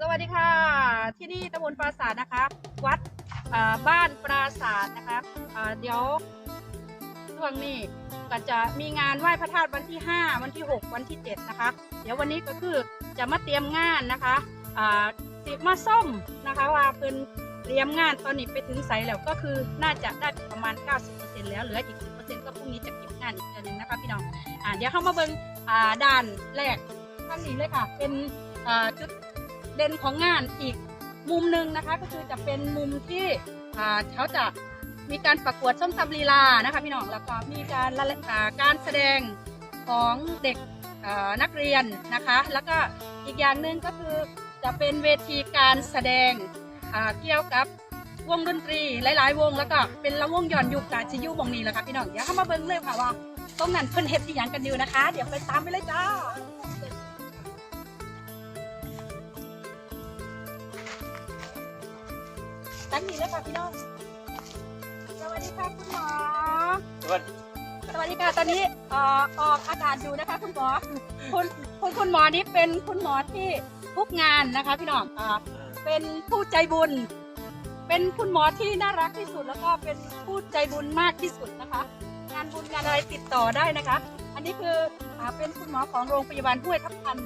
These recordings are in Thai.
สวัสดีค่ะ ที่นี่ตำบลปราสาทนะคะ วัดบ้านปราสาทนะคะเดี๋ยวช่วงนี้ก็จะมีงานไหว้พระธาตุวันที่ 5 วันที่ 6 วันที่ 7 นะคะ เดี๋ยววันนี้ก็คือจะมาเตรียมงานนะคะสิมาส้มนะคะว่าเป็นเตรียมงานตอนนี้ไปถึงไสแล้วก็คือน่าจะได้ประมาณ 90%แล้วเหลืออีก 10%ก็พรุ่งนี้จะเก็บงานอีกเดือนนึงนะคะพี่น้องอเดี๋ยวเข้ามาเบิ่งอ่านแรกท่านนี้เลยค่ะ เป็นจุด เด่นของงานอีกมุมหนึ่งนะคะ ก็คือจะเป็นมุมที่เขาจะมีการประกวดส้มตำลีลานะคะพี่น้องแล้วก็มีการละอ่าการแสดงของเด็กนักเรียนนะคะ แล้วก็อีกอย่างหนึ่งก็คือจะเป็นเวทีการแสดงเกี่ยวกับวงดนตรีหลาย ๆ วง แล้วก็เป็นละวงย้อนยุคกาชิยุวงนี้แหละค่ะพี่น้องเดี๋ยวเข้ามาเบิ้งเลยค่ะว่าตรงนั้นเพิ่นเฮ็ดที่ยังกันอยู่นะคะ เดี๋ยวไปตามไปเลยจ้า ตั้งนี้เลยค่ะพี่น้อง สวัสดีค่ะคุณหมอ สวัสดีสวัสดีค่ะตอนนี้เอ่อออกอากาศอยู่นะคะ คุณหมอ คุณคุณคุณหมอนี่เป็นคุณหมอที่ทุกงานนะคะ พี่น้องอ่าเป็นผู้ใจบุญ เป็นคุณหมอที่น่ารักที่สุดแล้วก็เป็นผู้ใจบุญมากที่สุดนะคะ งานบุญงานอะไรติดต่อได้นะคะ อันนี้คืออ่าเป็นคุณหมอของโรงพยาบาลห้วยทับทัน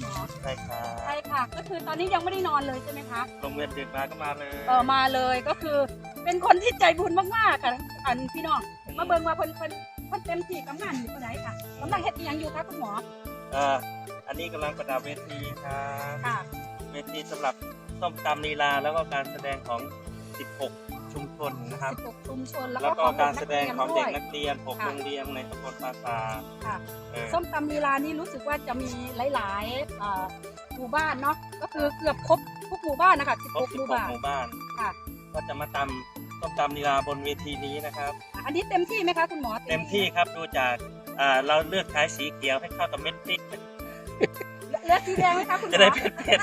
ใช่ไหมคะคุณหมอใช่ครับใช่ค่ะ ก็คือตอนนี้ยังไม่ได้นอนเลยใช่ไหมคะโรงเรียนดึกมาก็มาเลยเออมาเลยก็คือเป็นคนที่ใจบุญมากๆค่ะอันพี่น้องมาเบิ่งมาเพิ่นเพิ่นเพิ่นเต็มที่กับงานอยู่ตัวไหนค่ะกำลังเฮ็ดอีหยังอยู่คะคุณหมอเอ่ออันนี้กำลังประดับเวทีครับค่ะเวทีสำหรับส้มตำลีลาแล้วก็การแสดงของ 16 ชุมชนนะครับ 16 ชุมชน แล้วแล้วก็ก็การแสดงของเด็กนันักเรียน6ค่ะโรงเรียนในตำบลปราสาทค่ะ เออ ส้มตำลีลานี่รู้สึกว่าจะมีหลายๆอ่าหมู่บ้านเนาะ ก็คือเกือบครบทุกหมู่บ้านนะคะ ครบ16 หมู่บ้าน16หมู่บ้าน ค่ะ ก็จะมาตำส้มตำลีลาบนเวทีนี้นะครับ อันนี้เต็มที่ไหมคะคุณหมอเต็มที่ครับดูจากอ่าเราเลือกใช้สีเขียวให้เข้ากับเม็ดพริกเลือดสีแดงไหมคะคุณหมจะอได้เผ็ด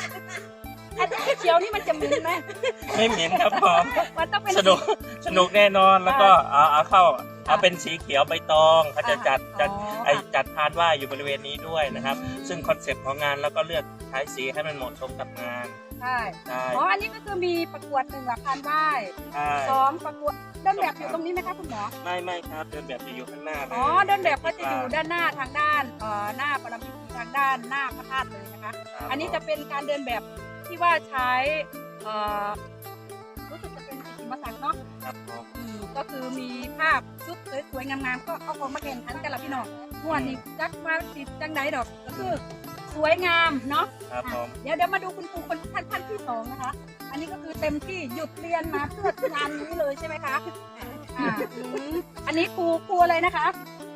อันที่เขียวนี่มันจะมีไหมๆไม่เหม็นครับผมมันต้องเป็นสนุกสนุกแน่นอนแล้วก็เอาเอาเข้าเอาค่ะเป็นสีเขียวใบตองเขาจะจัดจัดอ๋อไอจัดพานไหว่าอยู่บริเวณนี้ด้วยนะครับ ซึ่งคอนเซปต์ของงานแล้วก็เลือกใช้สีให้มันเหมาะสมกับงานใช่ใช่อ๋ออันนี้ก็คือมีประกวดหนึ่งหลักพันได้ใช่สองประกวดเดินแบบอยู่ตรงนี้ไหมคะคุณหมอไม่ไม่ครับเดินแบบจะอยู่ข้างหน้าเลยอ๋อเดินแบบก็จะอยู่ด้านหน้าทางด้านเอ่อหน้าปรมิตรทางด้านหน้าพระธาตุเลยนะคะครับอันนี้จะเป็นการเดินแบบ ที่ว่าใช้เอ่อรู้สึกจะเป็นจิตรมศักดิ์เนาะครับผมอืมก็คือมีภาพชุดสวยๆงามๆก็เอาของมาแข่งขันกันละพี่น้องม่วนนี่จักมาติดจังไดดอกก็คือสวยงามเนาะครับผมเดี๋ยวเดี๋ยวมาดูคุณครูคนท่านท่านที่สองนะคะ อันนี้ก็คือเต็มที่หยุดเรียนมาเพื่องานนี้เลยใช่ไหมคะอ่าอืมอันนี้ครูครูอะไรนะคะครู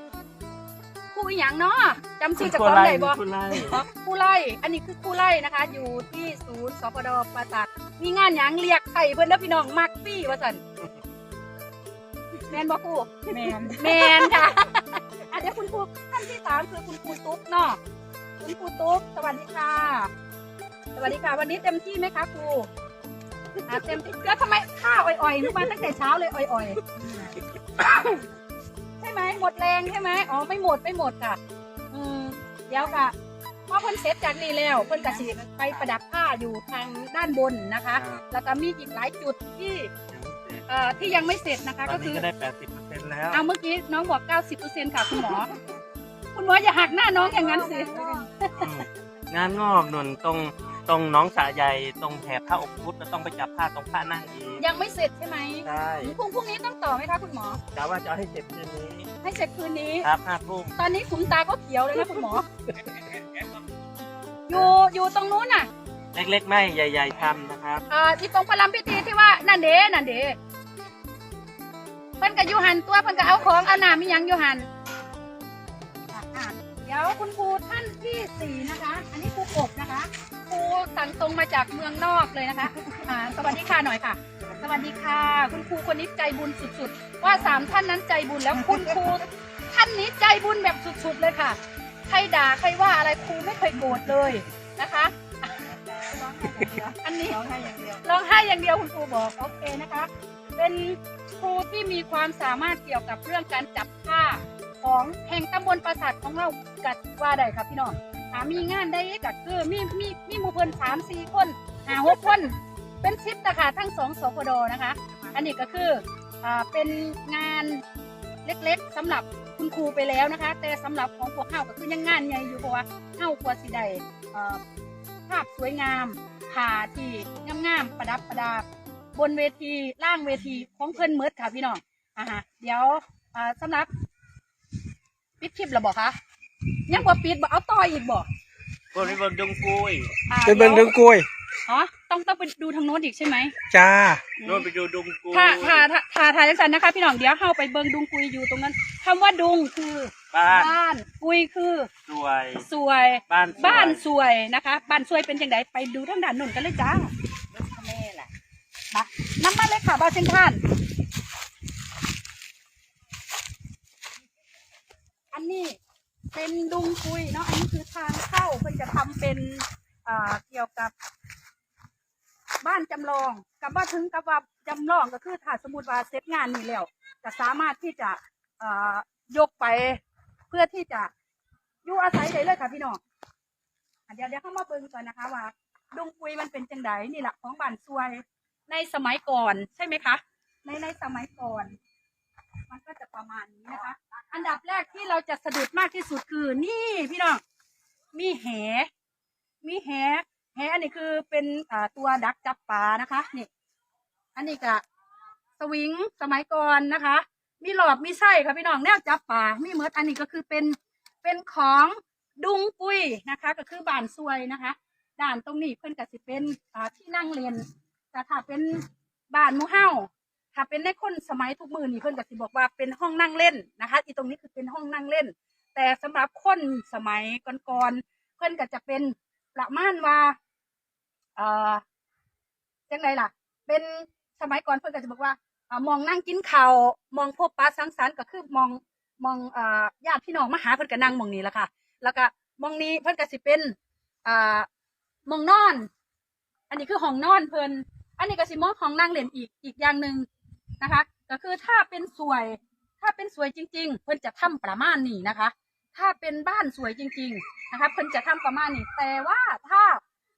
อหย่างเนาะจำชื่อจากของไหนบ่ คุณไล่อ๋อครูไล่ อันนี้คือครูไล่นะคะ อยู่ที่ศูนย์สปดปราสาทมีงานหยังเรียกไข่เพื่อนนะพี่น้องมักปี้ว่าสันแมนบ่ครูแมนแมนค่ะอะเดี๋ยวคุณครูท่านที่สามคือคุณครูตุ๊กเนาะคุณครูตุ๊กสวัสดีค่ะ สวัสดีค่ะ วันนี้เต็มที่ไหมคะครูอะเต็มที่แล้วทำไมข้าวอ่อยๆนึกมาตั้งแต่เช้าเลยอ่อยๆใช่ไหมหมดแรงใช่ไหมอ๋อไม่หมดไม่หมดค่ะอืมเดี๋ยวค่ะพอเพิ่นเสร็จจากนี้แล้วเพิ่นกระสีไปประดับผ้าอยู่ทางด้านบนนะคะ แล้วก็มีอีกหลายจุดที่เอ่อที่ยังไม่เสร็จนะคะ ตอก็นคืนี้อก็ได้80%แล้วเอาเมื่อกี้น้องบอก 90%ค่ะคุณหมอ คุณหมออย่าหักหน้าน้องอย่างนั้นสิ อืมงานงอกหนุนตรงตรงหน้องสาใหญ่ตรงแถบผ้าอกพุทธแล้วต้องไปจับผ้าตรงผ้านั่งอีกยังไม่เสร็จใช่ไหมใช่พรุ่งพรุ่งนี้ต้องต่อไหมคะคุณหมอ กะว่าจะเอาให้เสร็จคืนนี้ ให้เสร็จคืนนี้ ครับห้าทุ่มตอนนี้ขุมตาก็เขียวเลยนะคุณหมอ อยู่อยู่ตรงนู้นน่ะเล็กๆ ไม่ใหญ่ๆทำนะครับอ่าที่ตรงประลัมพิธีที่ว่านั่นเด้นั่นเด้เพิ่นก็อยู่หันตัวเพิ่นก็เอาของเอาน้ำมีหยังอยู่หันอะอะเดี๋ยวคุณครูท่านที่สี่นะคะ อันนี้ครูกบนะคะครูสั่งตรงมาจากเมืองนอกเลยนะคะอ่าสวัสดีค่ะหน่อยค่ะ สวัสดีค่ะ คุณครูคนนี้ใจบุญสุดๆ ว่าสามท่านนั้นใจบุญแล้วคุณครูท่านนี้ใจบุญแบบสุดๆเลยค่ะ ใครด่าใครว่าอะไรครูไม่เคยโกรธเลยนะคะ อันนี้ร้องไห้อย่างเดียวร้องไห้อย่างเดียวคุณครูบอกโอเคนะคะ เป็นครูที่มีความสามารถเกี่ยวกับเรื่องการจับผ้าของแห่งตำบลปราสาทของเรากัดว่าได้ครับพี่น้องหามีงานได้ก็คือมีมีมีหมู่เพิ่นสามสี่คนหาหกคน เป็นซิปนะคะทั้งสองสพดนะคะ อันนี้ก็คืออ่าเป็นงานเล็กๆสำหรับคุณครูไปแล้วนะคะ แต่สำหรับของพวกเฮาก็คือยังงานใหญ่อยู่เพราะว่าเฮากว่าสิได้เอ่อภาพสวยงามผ่าที่งามๆประดับประดาบนเวทีล่างเวทีของเพิ่นเมิดค่ะพี่น้องอ่าฮะเดี๋ยวอ่าสำหรับปิดคลิปแล้วบอกคะยังบ่ปิดบ่เอาต่ออีกบ่บริเวณดงกุยอ่าไปเบิ่งเรื่องกล้วยอ๋อต้องต้องไปดูทางโน้นอีกใช่ไหมจ้าโน่นไปดูดงกุยถ้าถ้าถ้าถ้าถ้าจังสันนะคะ พี่น้องเดี๋ยวเข้าไปเบิงดุงกุยอยู่ตรงนั้นคำว่าดุงคือบ้านบ้าน กุยคือสวย สวย บ้านสวยบ้านสวยนะคะ บ้านสวยเป็นยังไงไปดูทางด้านโน้นกันเลยจ้าแม่ล่ะมาน้ำมาเลยค่ะบ้านเซนทรันอันนี้เป็นดุงกุยเนาะอันนี้คือทางเข้าเพื่อจะทำเป็นอ่าเกี่ยวกับ บ้านจำลองกับว่าถึงกับว่าจำลองก็คือถ้าสมมติว่าเสร็จงานนี้แล้วจะสามารถที่จะเอ่อยกไปเพื่อที่จะอยู่อาศัยได้เลยค่ะพี่น้องอะเดี๋ยวเดี๋ยวเข้ามาเบิ่งก่อนนะคะว่าดงปุยมันเป็นจังไดนี่แหละของบ้านซวยในสมัยก่อนใช่ไหมคะ ในในสมัยก่อน มันก็จะประมาณนี้นะคะ อันดับแรกที่เราจะสะดุดมากที่สุดคือนี่พี่น้องมีแหมีแหแหอั นนี้คือเป็นตัวดักจับปลานะคะนี่อันนี้ก็สวิงสมัยก่อนนะคะ มีหลอดมีไส้ค่ะพี่น้องแนวจับปลามีเมิดอันนี้ก็คือเป็นเป็นของดุงปุยนะคะ ก็คือบานซวยนะคะ ด่านตรงนี้เพื่อนก็สิเป็นที่นั่งเรียนแต่ถ้าเป็นบานมูเฮาถ้าเป็นในคนสมัยทุกมือนี่เพื่อนก็สิบอกว่าเป็นห้องนั่งเล่นนะคะที่ตรงนี้คือเป็นห้องนั่งเล่น แต่สำหรับคนสมัยก่อนๆเพื่อนก็จะเป็นประมาณว่า เอ่อจังไรล่ะ เป็นสมัยก่อนเพื่อนก็จะบอกว่าอมองนั่งกินข้าวมองพบปะสังสรรค์ก็คือมองมองอ่าญาติพี่น้องมาหาเพื่อนก็นั่งมองนี้แหละค่ะ แล้วก็มองนี้เพื่อนก็สิเป็นอ่ามองนอน อันนี้คือห้องนอนเพิ่อนอันนี้ก็สิมองห้องนั่งเล่นอีกอีกอย่างหนึ่งนะคะ ก็คือถ้าเป็นสวย ถ้าเป็นสวยจริง ๆ เพิ่อนจะทำประมาณนี้นะคะ ถ้าเป็นบ้านสวยจริง ๆ นะคะ เพิ่อนจะทำประมาณนี้แต่ว่าถ้า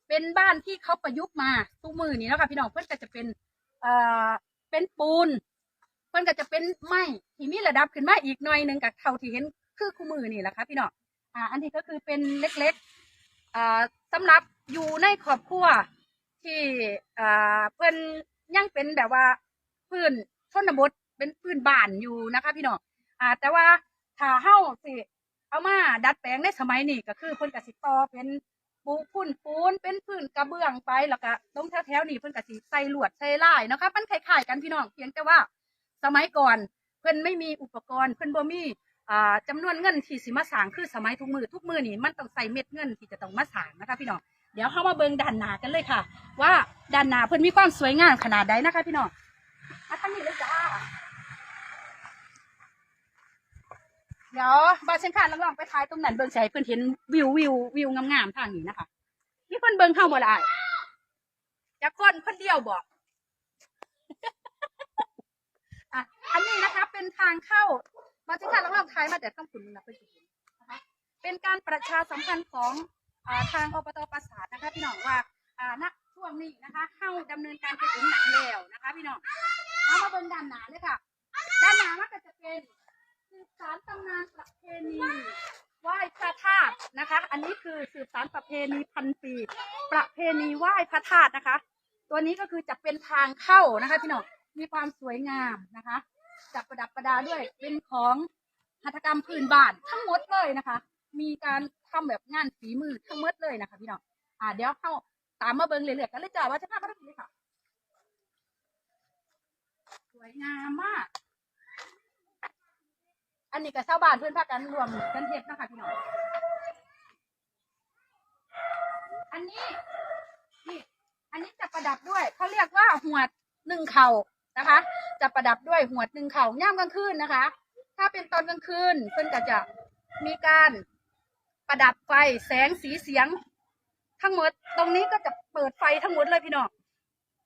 เป็นบ้านที่เขาประยุกต์มาทุกมือนี้นะคะพี่น้องเพื่อนก็จะเป็นเอ่อเป็นปูน เพื่อนก็จะเป็นไม้ที่มีระดับขึ้นมาอีกหน่อยหนึ่งกับเท่าที่เห็นคือคู่มือนี่แหละค่ะพี่น้องอ่า อันนี้ก็คือเป็นเล็กๆอ่าสำหรับอยู่ในครอบครัวที่อ่าเพื่อนยังเป็นแบบว่าพื้นชนบทเป็นพื้นบ้านอยู่นะคะ พี่น้องอ่า แต่ว่าถ้าเฮ้าสิเอามาดัดแปลงในสมัยนี้ก็คือเพิ่นกสิต่อเป็น ปูพุ่นปูนเป็นพื้นกระเบื้องไปแล้วก็ตรงแถวๆนี้เพิ่นก็สิใส่ลวดใส่ลายนะคะมันคล้ายๆกันพี่น้องเพียงแต่ว่าสมัยก่อนเพิ่นไม่มีอุปกรณ์เพิ่นบ่มีอ่าจำนวนเงินที่สิมาสร้างคือสมัยทุกมือทุกมือนี่มันต้องใส่เม็ดเงินที่จะต้องมาสร้างนะคะพี่น้องเดี๋ยวเข้ามาเบิ่งด้านหน้ากันเลยค่ะ ว่าด้านหน้าเพิ่นมีความสวยงามขนาดใดนะคะ พี่น้องมาทางนี้เลยจ้า เดี๋ยวบาเชนคานลองๆไปท้ายตรงนั้นเบิ่งใช้เพิ่นเห็นวิววิววิวงามๆทางนี้นะคะมีคนเบิ่งเข้าบ่ได้จะคนคนเดียวบอกอะอันนี้นะคะ เป็นทางเข้ามาที่ค่ะแล้วเราท้ายมาแต่ต้องขุนนะเพื่อนจะเห็นนะคะเป็นการประชาสัมพันธ์ของอ่าทางอบตปราสาทนะคะพี่น้องว่าอ่าณช่วงนี้นะคะ เข้าดำเนินการไปถึงไหนแล้วนะคะ พี่น้องเอามาเบิ่งด้านหน้าเลยค่ะด้านหน้ามันก็จะเป็น สืบสารตำนานประเพณีไหว้พระธาตุนะคะ อันนี้คือสืบสารประเพณีพันปี ประเพณีไหว้พระธาตุนะคะ ตัวนี้ก็คือจะเป็นทางเข้านะคะพี่น้องมีความสวยงามนะคะจัดประดับประดาด้วยเป็นของหัตถกรรมพื้นบ้านทั้งหมดเลยนะคะ มีการทำแบบงานฝีมือทั้งหมดเลยนะคะ พี่น้องอ่าเดี๋ยวเข้าตามมาเบิ้งเรื่อยๆกันเลยจ้าว่าจะพามาทำอะไรค่ะ สวยงามมาก อันนี้กับชาวบ้านเพื่อนพากันรวมกันเทศนะคะพี่น้อง อันนี้นี่อันนี้จะประดับด้วยเขาเรียกว่าหัวดหนึ่งเข่านะคะ จะประดับด้วยหัวดหนึ่งเข่าย่ามกลางคืนนะคะ ถ้าเป็นตอนกลางคืนเพื่อนก็จะมีการประดับไฟแสงสีเสียง ทั้งหมดตรงนี้ก็จะเปิดไฟทั้งหมดเลยพี่น้อง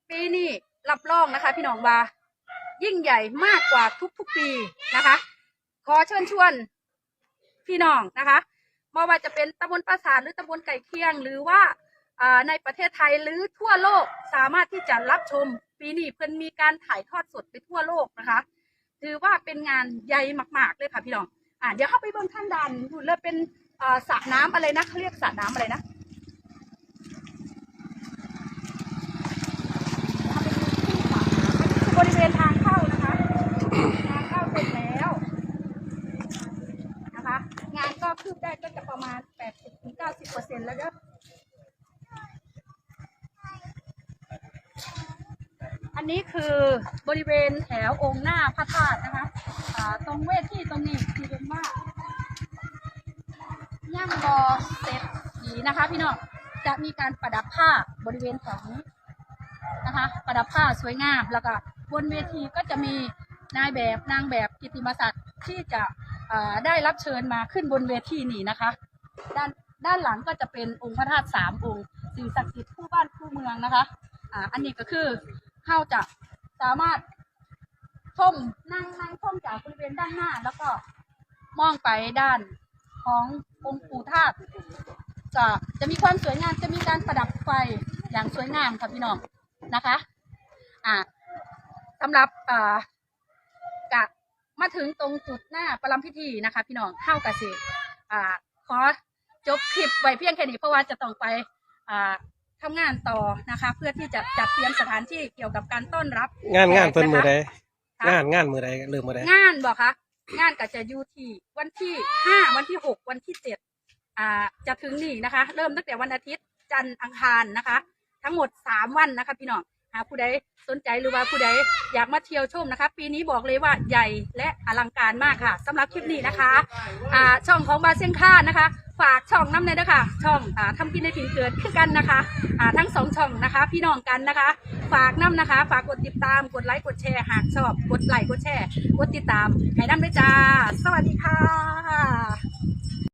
ปีนี้รับรองนะคะ พี่น้องว่า ยิ่งใหญ่มากกว่าทุกๆปีนะคะ ขอเชิญชวนพี่น้องนะคะไม่ว่าจะเป็นตำบลปราสาทหรือตำบลไก่เคียง หรือว่าในประเทศไทยหรือทั่วโลกสามารถที่จะรับชมปีนี้เพิ่นมีการถ่ายทอดสดไปทั่วโลกนะคะ ถือว่าเป็นงานใหญ่มาก ๆ เลยค่ะพี่น้องอ่าเดี๋ยวเข้าไปเบิ่งข้างดันดูเลยเป็นสระน้ำอะไรนะเขาเรียกสระน้ำอะไรนะบริเวณทางเข้านะคะ ทางเข้าเสร็จแล้วนะคะ งานก็ คืบได้ก็จะประมาณ 80-90%แล้วเด้ออันนี้คือบริเวณแถวองค์หน้าพระธาตุนะคะตรงเวทีตรงนี้คือเป็นว่าย่างรอเสร็จสีนะคะ พี่น้องจะมีการประดับผ้าบริเวณแถวนี้นะคะ ประดับผ้าสวยงามแล้วก็บนเวทีก็จะมีนายแบบนางแบบกิติมศักดิ์ที่จะ ได้รับเชิญมาขึ้นบนเวทีนี้นะคะ ด้านด้านหลังก็จะเป็นองค์พระธาตุสามองค์สิ่งศักดิ์สิทธิ์คู่บ้านคู่เมืองนะคะอ่าอันนี้ก็คือเข้าจะสามารถชมนั่งนั่งชมจากบริเวณด้านหน้า แล้วก็มองไปด้านขององค์ปู่ธาตุจะจะมีความสวยงามจะมีการประดับไฟอย่างสวยงามค่ะพี่น้องนะคะ อ่าสำหรับอ่า มาถึงตรงจุดหน้าประลัมพิธีนะคะ พี่น้องเข้ากสิอ่าขอจบคลิปไว้เพียงแค่นี้เพราะว่าจะต้องไปอ่าทำงานต่อนะคะ เพื่อที่จะจัดเตรียมสถานที่เกี่ยวกับการต้อนรับงานงานเพิ่นมือใดค่ะงานงานมือใดเริ่มมือใดงานบอกคะงานก็จะอยู่ที่วันที่ห้าวันที่หกวันที่เจ็ดอ่าจะถึงนี่นะคะ เริ่มตั้งแต่วันอาทิตย์จันทร์อังคารนะคะ ทั้งหมดสามวันนะคะ พี่น้อง หาผู้ใดสนใจหรือว่าผู้ใดอยากมาเที่ยวชมนะคะ ปีนี้บอกเลยว่าใหญ่และอลังการมากค่ะสำหรับคลิปนี้นะคะอ่าช่องของบาเซียงค่านะคะ ฝากช่องน้ำเลยนะคะช่องอ่าทำกินในถิ่นเกิดคือกันนะคะอ่าทั้งสองช่องนะคะ พี่น้องกันนะคะ ฝากน้ำนะคะ ฝากกดติดตามกดไลค์กดแชร์หากชอบกดไลค์กดแชร์กดติดตามให้น้ำด้วยจ้า สวัสดีค่ะ